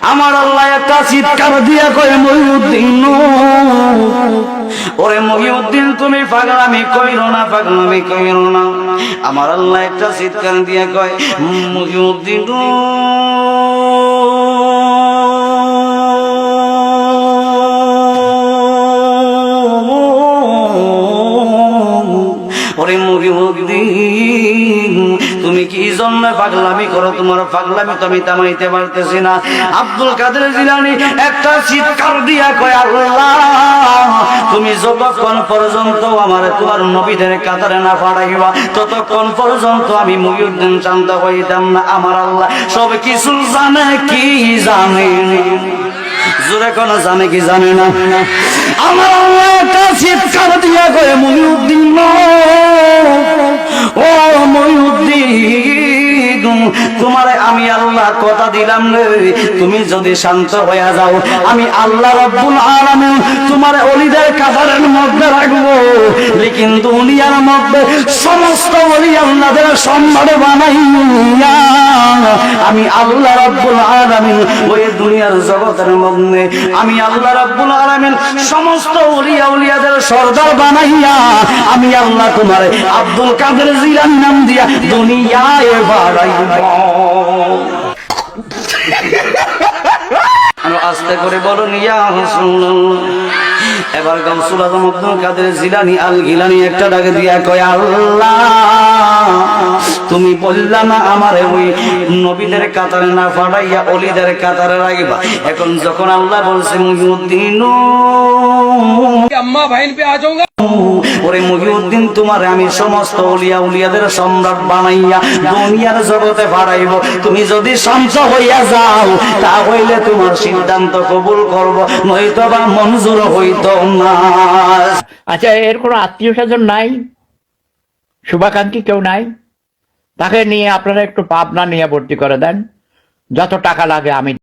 আমার আল্লাহ একটা চিৎকার দিয়া কয়, মহিউদ্দিন, ওরে মহিউদ্দিন, তুমি পাগলামি কইরো না, পাগলামি কইরো না। আমার আল্লাহ একটা চিৎকার দিয়া কয়, মহিউদ্দিন তুমি কি জন্য পাগলামি করো? তোমার পাগলামি তো আমি তামাইতে পারতেছি না। আব্দুল কাদের জিলানি একটা চিৎকার দিয়া কয়, আল্লাহ, তুমি যতক্ষণ পর্যন্ত আমার তোমার নবীদের কাতারে না পাঠাইবা ততক্ষণ পর্যন্ত আমি মহিউদ্দিন শান্ত হইতাম না। আমার আল্লাহ সব কিছু জানে কি জানে? জোরে কোন, জানে কি জানে না? আমার আল্লাহ একটা তোমার আমি আল্লাহ কথা দিলাম রে। তুমি যদি শান্ত হয়ে যাও, আমি আল্লাহ রব্বুল আলামিন তোমার অলিদের কাতারের মধ্যে রাখব। লেকিন দুনিয়ার মধ্যে সমস্ত অলি আল্লাহদের সম্মানে বানাইয়া আমি আল্লাহ রব্বুল আলামিন ওই দুনিয়ার জগতের মধ্যে, আমি আল্লাহ রব্বুল আলামিন সমস্ত অলিয়া উলিয়াদের সর্দার বানাইয়া, আমি আল্লাহ তোমার আব্দুল কাদের জিলান নাম দিয়া দুনিয়ায় বাড়াইব। আস্তে করে বলুন, ইয়া রাসূলুল্লাহ। এবার গমসুল আজম আব্দুল কাদের জিলানি আল গিলানি একটা ডাকে দিয়া কয়, আল্লাহ, তুমি বললা না আমার ওই নবীদের কাতারে না ফাড়াইয়া অলিদের কাতারে রাখবা এখন যখন আল্লাহ বলছে, মুহিউদ্দিন, আম্মা, ভাইন পে আ ওরে মুহিউদ্দিন, তোমার আমি সমস্ত উলিয়া উলিয়াদের সম্রাট বানাইয়া দুনিয়ার জগতে বাড়াইব তুমি যদি শান্ত হইয়া যাও তা হইলে তোমার সিদ্ধান্ত কবুল করব, নয়তো বা মঞ্জুর হইত না। আচ্ছা এর কোনো আত্মীয় স্বজন নাই? শুভাকাঙ্ক্ষী কেউ নাই? তাকে নিয়ে আপনারা একটু পাবনা নিয়ে ভর্তি করে দেন। যত টাকা লাগে আমি